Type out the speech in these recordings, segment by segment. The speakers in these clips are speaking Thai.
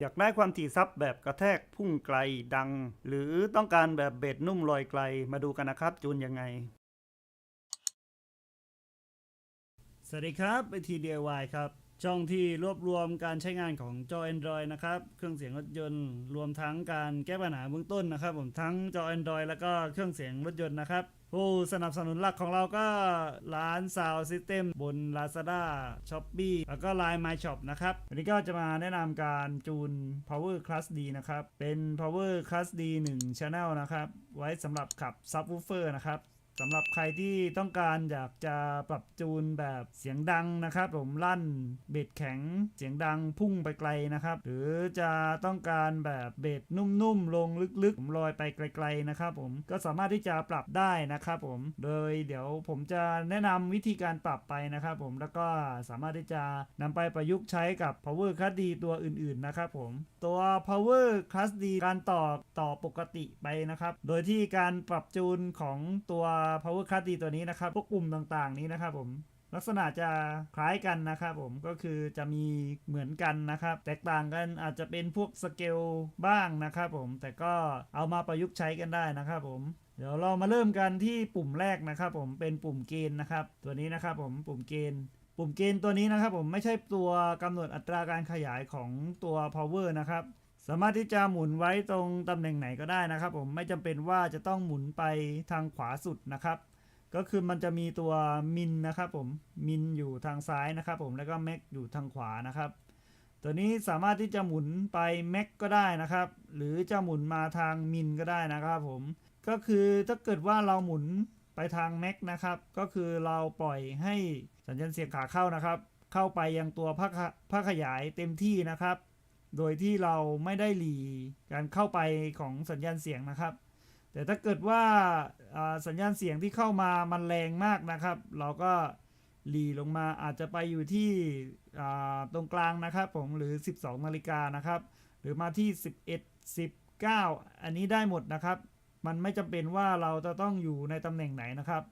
อยากได้ความถี่ซับแบบกระแทกพุ่งไกลดัง หรือต้องการแบบเบสนุ่มลอยไกลมาดูกันนะครับจูนยังไง สวัสดีครับไปที DIY ครับ ช่องที่รวบรวมการใช้งานของจอ Android นะครับ เครื่องเสียงรถยนต์ รวมทั้งการแก้ปัญหาเบื้องต้นนะครับ ผมทั้งจอ Android แล้วก็เครื่องเสียงรถยนต์นะครับ ผู้สนับสนุนหลักของเราก็ร้าน Sound System บน Lazada Shopee แล้วก็ Line My Shop นะครับ วันนี้ก็จะมาแนะนำการจูน Power Class D นะครับ เป็น Power Class D 1 Channel นะครับ ไว้สำหรับขับ Subwoofer นะครับ สำหรับใครที่ต้องการอยากจะปรับจูนแบบเสียงดังนะครับผมลั่นเบสแข็งเสียงดังพุ่งไปไกลนะครับ หรือจะต้องการแบบเบสนุ่มๆ ลงลึกๆผมลอยไปไกล ๆนะครับ ผมก็สามารถที่จะปรับได้นะครับผมโดยเดี๋ยวผมจะแนะนำวิธีการปรับไปนะครับ ผมแล้วก็สามารถที่จะนำไปประยุกต์ใช้กับ power class D ตัวอื่นๆนะครับผมตัว power class D การต่อต่อปกติไปนะครับ โดยที่การปรับจูนของตัว power class D ตัวนี้นะครับพวกปุ่มต่างๆ นี้นะครับผมลักษณะจะคล้ายกันนะครับผมก็คือจะมีเหมือนกันนะครับ แตกต่างกันอาจจะเป็นพวกสเกลบ้างนะครับผมแต่ก็เอามาประยุกต์ใช้กันได้นะครับผมเดี๋ยวเรามาเริ่มกันที่ปุ่มแรกนะครับผมเป็นปุ่มเกณฑ์นะครับ ตัวนี้นะครับผมปุ่มเกณฑ์ ปุ่มเกณฑ์ตัวนี้นะครับผมไม่ใช่ตัวกำหนดอัตราการขยายของตัว power นะครับ สามารถที่จะหมุนไว้ตรงตำแหน่งไหนก็ได้นะครับ ผมไม่จำเป็นว่าจะต้องหมุนไปทางขวาสุดนะครับ ก็คือมันจะมีตัวมินนะครับผมมินอยู่ทางซ้ายนะครับผมแล้วก็แม็กอยู่ทางขวานะครับ ตัวนี้สามารถที่จะหมุนไปแม็กก็ได้นะครับ หรือจะหมุนมาทางมินก็ได้นะครับผมก็คือถ้าเกิดว่าเราหมุนไปทางแม็กนะครับ ก็คือเราปล่อยให้สัญญาณเสียงขาเข้านะครับ เข้าไปยังตัวผ้าขผ้าขยายเต็มที่นะครับ โดยที่เราไม่ได้หลีการเข้าไปของสัญญาณเสียงนะครับ แต่ถ้าเกิดว่าสัญญาณเสียงที่เข้ามามันแรงมากนะครับ เราก็หลีลงมาอาจจะไปอยู่ที่ตรงกลางนะครับผมหรือ 12นาฬิกานะครับ หรือมาที่ 11 19 อันนี้ได้หมดนะครับ มันไม่จำเป็นว่าเราจะต้องอยู่ในตำแหน่งไหนนะครับ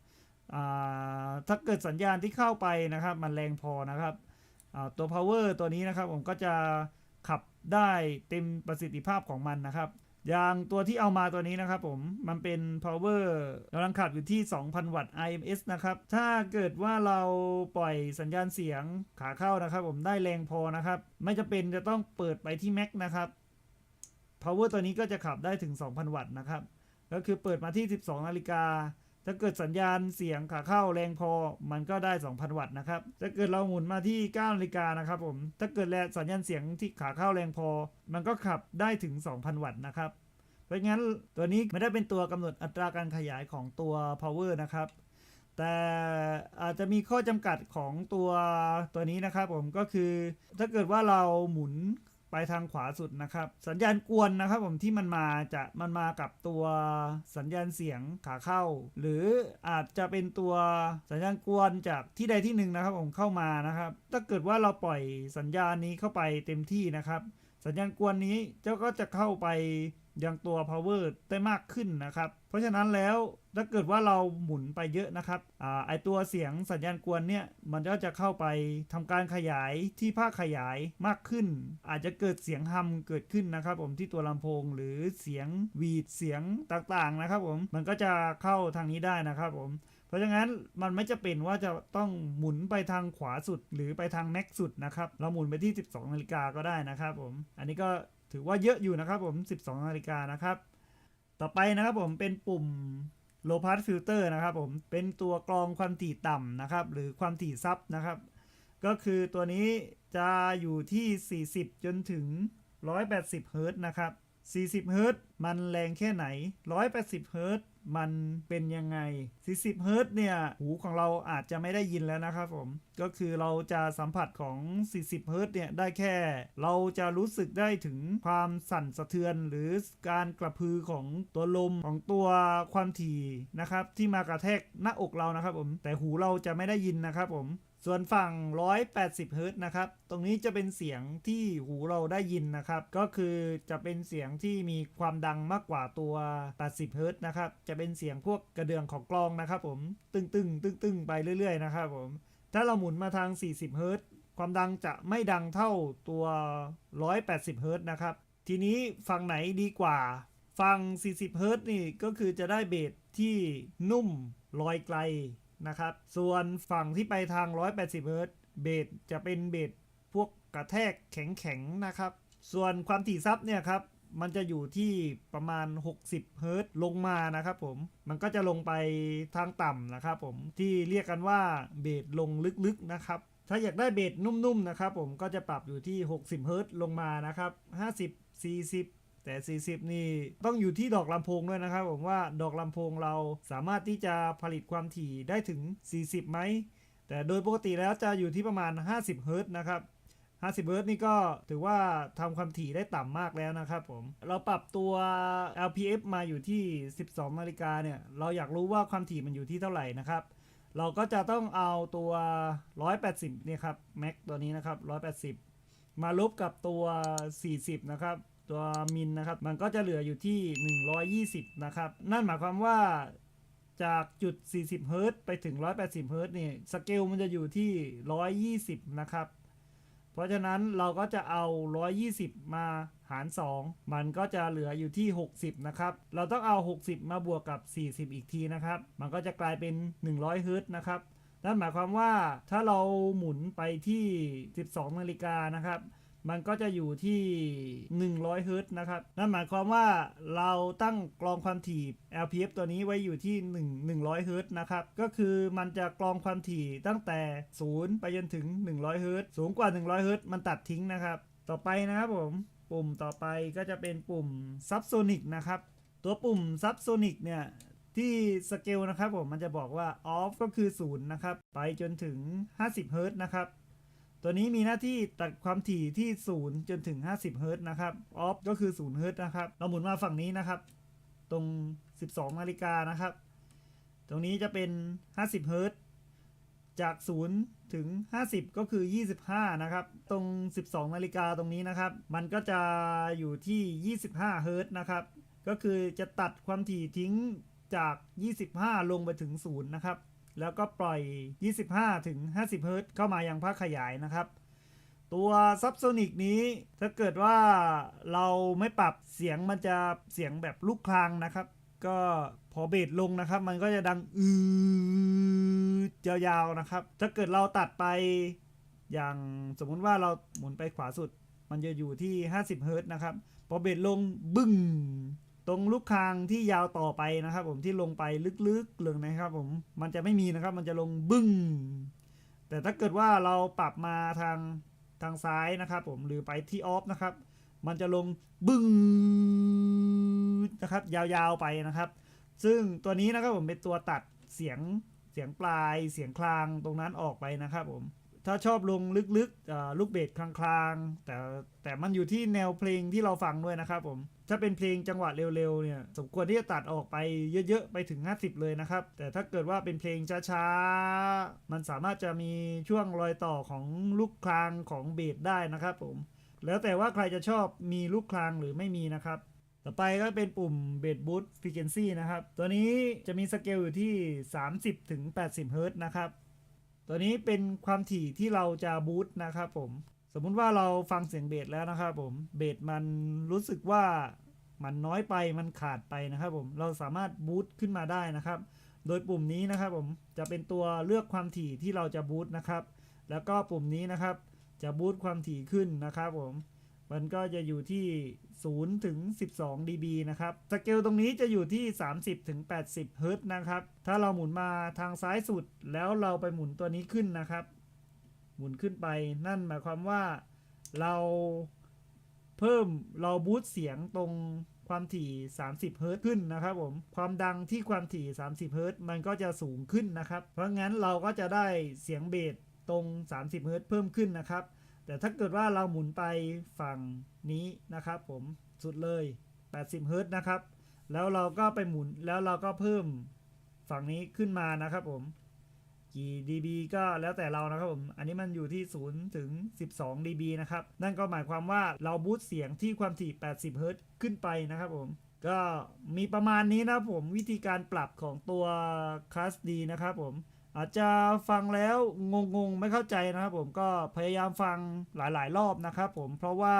ถ้าเกิดสัญญาณที่เข้าไปนะครับ มันแรงพอนะครับตัว power ตัวนี้นะครับผมก็จะ ขับได้เต็มประสิทธิภาพของมันนะครับ อย่างตัวที่เอามาตัวนี้นะครับผม มันเป็น power กำลังขับอยู่ที่ 2,000 วัตต์ IMS นะครับ ถ้าเกิดว่าเราปล่อยสัญญาณเสียงขาเข้านะครับ ผมได้แรงพอนะครับ ไม่จำเป็นจะต้องเปิดไปที่ max นะครับ power ตัวนี้ก็จะขับได้ถึง 2,000 วัตต์นะครับ ก็คือเปิดมาที่ 12 นาฬิกา ถ้าเกิดสัญญาณเสียงขาเข้าแรงพอมันก็ได้ 2,000 วัตต์นะครับ ถ้าเกิดเราหมุนมาที่9นาฬิกานะครับผม ถ้าเกิดแลสัญญาณเสียงที่ขาเข้าแรงพอ มันก็ขับได้ถึง 2,000 วัตต์นะครับ เพราะงั้นตัวนี้ไม่ได้เป็นตัวกำหนดอัตราการขยายของตัว power นะครับ แต่อาจจะมีข้อจำกัดของตัวตัวนี้นะครับผมก็คือ ถ้าเกิดว่าเราหมุน ทางขวาสุดนะครับ สัญญาณกวนนะครับผมที่มันมาจะมันมากับตัวสัญญาณเสียงขาเข้า หรืออาจจะเป็นตัวสัญญาณกวนจากที่ใดที่หนึ่งนะครับผมเข้ามานะครับ ถ้าเกิดว่าเราปล่อยสัญญาณนี้เข้าไปเต็มที่นะครับ สัญญาณกวนนี้เจ้าก็จะเข้าไปยังตัว power ได้มากขึ้นนะครับ เพราะฉะนั้นแล้ว ถ้าเกิดว่าเราหมุนไปเยอะนะครับอาไอตัวเสียงสัญญาณกวนเนี่ยมันก็จะเข้าไปทำการขยายที่ภาคขยายมากขึ้น อาจจะเกิดเสียงฮัมเกิดขึ้นนะครับ ผมที่ตัวลำโพงหรือเสียงวีดเสียงต่างๆนะครับ ผมมันก็จะเข้าทางนี้ได้นะครับ ผม เพราะฉะนั้นมันไม่จะเป็นว่าจะต้องหมุนไปทางขวาสุด หรือไปทางแม็กสุดนะครับเราหมุนไปที่ 12นาฬิกาก็ได้นะครับ ผม อันนี้ก็ถือว่าเยอะอยู่นะครับ ผม 12นาฬิกานะครับ ต่อไปนะครับผมเป็นปุ่ม low pass filter นะครับผมเป็นตัวกรองความถี่ต่ำนะครับ หรือความถี่ซับนะครับ ก็คือตัวนี้จะอยู่ที่ 40 จนถึง 180 เฮิร์ตนะครับ 40เฮิรตมันแรงแค่ไหน 180เฮิรตมันเป็นยังไง 40เฮิรตเนี่ย หูของเราอาจจะไม่ได้ยินแล้วนะครับผม ก็คือเราจะสัมผัสของ 40เฮิรตเนี่ย ได้แค่ เราจะรู้สึกได้ถึงความสั่นสะเทือน หรือการกระพือของตัวลมของตัวความถี่นะครับ ที่มากระแทกหน้าอกเรานะครับผม แต่หูเราจะไม่ได้ยินนะครับผม ส่วนฝั่ง 180เฮิรตซ์นะครับ ตรงนี้จะเป็นเสียงที่หูเราได้ยินนะครับ ก็คือจะเป็นเสียงที่มีความดังมากกว่าตัว 80เฮิรตซ์นะครับ จะเป็นเสียงพวกกระเดื่องของกลองนะครับผม ตึงตึงตึงตึงๆไปเรื่อยๆนะครับผม ถ้าเราหมุนมาทาง 40เฮิรตซ์ความดังจะไม่ดังเท่าตัว 180เฮิรตซ์นะครับ ทีนี้ฝั่งไหนดีกว่า ฝั่ง40เฮิรตซ์นี่ก็คือจะได้เบสที่นุ่มลอยไกล นะครับ ส่วนฝั่งที่ไปทาง 180เฮิร์ตเบสจะเป็นเบสพวกกระแทกแข็งๆนะครับ ส่วนความถี่ซับเนี่ยครับ มันจะอยู่ที่ประมาณ 60เฮิร์ตลงมานะครับผม มันก็จะลงไปทางต่ำนะครับผม ที่เรียกกันว่าเบสลงลึกๆนะครับ ถ้าอยากได้เบสนุ่มๆนะครับผม ก็จะปรับอยู่ที่ 60เฮิร์ตลงมานะครับ 50 40 แต่ 40 นี่ต้องอยู่ที่ดอกลำโพงด้วยนะครับผมว่าดอกลำโพงเราสามารถที่จะผลิตความถี่ได้ถึง 40 ไหม แต่โดยปกติแล้วจะอยู่ที่ประมาณ 50เฮิรตซ์นะครับ50เฮิร์ตนี่ก็ถือว่าทำความถี่ได้ต่ำมากแล้วนะครับผม เราปรับตัว LPF มาอยู่ที่ 12 นาฬิกาเนี่ย เราอยากรู้ว่าความถี่มันอยู่ที่เท่าไหร่นะครับ เราก็จะต้องเอาตัว 180 เนี่ยครับ Max ตัวนี้นะครับ 180 มาลบกับตัว 40 นะครับ ตัวมินนะครับ มันก็จะเหลืออยู่ที่ 120 นะครับ นั่นหมายความว่าจากจุด 40 เฮิรต์ไปถึง 180 เฮิรต์นี่สเกลมันจะอยู่ที่ 120 นะครับ เพราะฉะนั้นเราก็จะเอา 120 มาหาร 2 มันก็จะเหลืออยู่ที่ 60 นะครับ เราต้องเอา 60 มาบวกกับ 40 อีกทีนะครับ มันก็จะกลายเป็น 100 เฮิรต์นะครับ นั่นหมายความว่าถ้าเราหมุนไปที่ 12 นาฬิกานะครับ มันก็จะอยู่ที่ 100เฮิรตซ์นะครับ นั่นหมายความว่าเราตั้งกรองความถี่ LPF ตัวนี้ไว้อยู่ที่ 1 100เฮิรตซ์นะครับ ก็คือมันจะกรองความถี่ตั้งแต่ 0 ไปจนถึง 100เฮิรตซ์สูงกว่า 100เฮิรตซ์มันตัดทิ้งนะครับ ต่อไปนะครับผม ปุ่มต่อไปก็จะเป็นปุ่ม Subsonic นะครับ ตัวปุ่ม Subsonic เนี่ยที่สเกลนะครับผมมันจะบอกว่า off ก็คือ 0 นะครับ ไปจนถึง 50เฮิรต์นะครับ ตัวนี้มีหน้าที่ตัดความถี่ที่ 0 จนถึง 50เฮิรตนะครับ off ก็คือ0เฮิรตนะครับ เราหมุนมาฝั่งนี้นะครับ ตรง 12 นาฬิกานะครับ ตรงนี้จะเป็น 50เฮิรตจาก 0 ถึง 50 ก็คือ 25 นะครับ ตรง 12 นาฬิกาตรงนี้นะครับ มันก็จะอยู่ที่ 25เฮิรตนะครับ ก็คือจะตัดความถี่ทิ้งจาก 25 ลงไปถึง 0 นะครับ แล้วก็ปล่อย 25 ถึง 50เฮิรตซ์เข้ามายังภาคขยายนะครับ ตัวซับโซนิกนี้ถ้าเกิดว่าเราไม่ปรับเสียงมันจะเสียงแบบลูกคลางนะครับ ก็พอเบสลงนะครับ มันก็จะดังอืดยาวๆนะครับ ถ้าเกิดเราตัดไปอย่างสมมุติว่าเราหมุนไปขวาสุด มันจะอยู่ที่ 50เฮิรตซ์นะครับ พอเบสลงบึ้ง ตรงลูกคางที่ยาวต่อไปนะครับ ผมที่ลงไปลึกๆเลยนะครับ ผมมันจะไม่มีนะครับ มันจะลงบึ้งแต่ถ้าเกิดว่าเราปรับมาทางทางซ้ายนะครับ ผมหรือไปที่ออฟนะครับ มันจะลงบึ้งนะครับ ยาวๆไปนะครับ ซึ่งตัวนี้นะครับผมเป็นตัวตัดเสียงเสียงปลายเสียงคลางตรงนั้นออกไปนะครับผม ถ้าชอบลงลึกๆลูกเบสคลางๆ แต่แต่มันอยู่ที่แนวเพลงที่เราฟังด้วยนะครับผม ถ้าเป็นเพลงจังหวะเร็วๆเนี่ยสมควรที่จะตัดออกไปเยอะๆ ไปถึง 50 เลยนะครับ แต่ถ้าเกิดว่าเป็นเพลงช้าๆ มันสามารถจะมีช่วงรอยต่อของลูกคลางของเบสได้นะครับผม แล้วแต่ว่าใครจะชอบมีลูกคลางหรือไม่มีนะครับต่อไปก็เป็นปุ่ม b a s Boost Frequency นะครับ ตัวนี้จะมีสเกลอยู่ที่ 30ถึง80 เฮิรตซ์นะครับ ตัวนี้เป็นความถี่ที่เราจะบูตนะครับผม สมมุติว่าเราฟังเสียงเบสแล้วนะครับผม เบสมันรู้สึกว่ามันน้อยไปมันขาดไปนะครับผม เราสามารถบูตขึ้นมาได้นะครับ โดยปุ่มนี้นะครับผมจะเป็นตัวเลือกความถี่ที่เราจะบูตนะครับ แล้วก็ปุ่มนี้นะครับจะบูตความถี่ขึ้นนะครับผม มันก็จะอยู่ที่ 0 ถึง 12 dB นะครับ สเกลตรงนี้จะอยู่ที่ 30 ถึง 80 เฮิรตซ์นะครับ ถ้าเราหมุนมาทางซ้ายสุด แล้วเราไปหมุนตัวนี้ขึ้นนะครับ หมุนขึ้นไปนั่นหมายความว่าเราเพิ่มเราบูตเสียงตรงความถี่ 30 เฮิรตซ์ขึ้นนะครับผม ความดังที่ความถี่ 30 เฮิรตซ์มันก็จะสูงขึ้นนะครับ เพราะงั้นเราก็จะได้เสียงเบสตรง 30 เฮิรตซ์เพิ่มขึ้นนะครับ แต่ถ้าเกิดว่าเราหมุนไปฝั่งนี้นะครับผมสุดเลย 80เฮิรต์นะครับ แล้วเราก็ไปหมุนแล้วเราก็เพิ่มฝั่งนี้ขึ้นมานะครับผมกี่ dB ก็แล้วแต่เรานะครับผม อันนี้มันอยู่ที่ 0 ถึง 12 dB นะครับ นั่นก็หมายความว่าเราบูตเสียงที่ความถี่ 80เฮิรต์ขึ้นไปนะครับผม ก็มีประมาณนี้นะผมวิธีการปรับของตัว Class D นะครับผม อาจจะฟังแล้วงงๆไม่เข้าใจนะครับผมก็พยายามฟังหลายๆ รอบนะครับผมเพราะว่า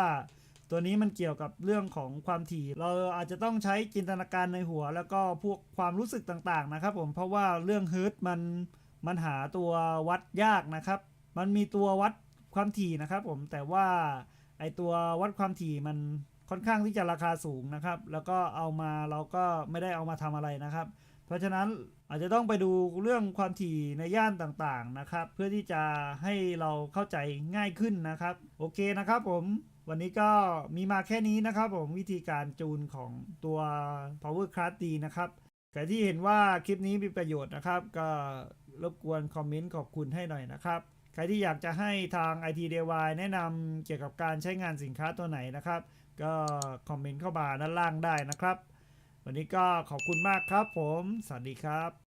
ตัวนี้มันเกี่ยวกับเรื่องของความถี่ เราอาจจะต้องใช้จินตนาการในหัว แล้วก็พวกความรู้สึกต่างๆนะครับผมเพราะว่าเรื่องเฮิร์ตมันมันหาตัววัดยากนะครับ มันมีตัววัดความถี่นะครับผมแต่ว่าไอตัววัดความถี่มันค่อนข้างที่จะราคาสูงนะครับ แล้วก็เอามาเราก็ไม่ได้เอามาทำอะไรนะครับ เพราะฉะนั้นอาจจะต้องไปดูเรื่องความถี่ในย่านต่างๆนะครับ เพื่อที่จะให้เราเข้าใจง่ายขึ้นนะครับ โอเคนะครับผมวันนี้ก็มีมาแค่นี้นะครับผมวิธีการจูนของตัว power class D นะครับใครที่เห็นว่าคลิปนี้มีประโยชน์นะครับ ก็รบกวนคอมเมนต์ขอบคุณให้หน่อยนะครับ ใครที่อยากจะให้ทาง IT DIY แนะนำเกี่ยวกับการใช้งานสินค้าตัวไหนนะครับ ก็คอมเมนต์เข้ามาด้านล่างได้นะครับ วันนี้ก็ขอบคุณมากครับผม สวัสดีครับ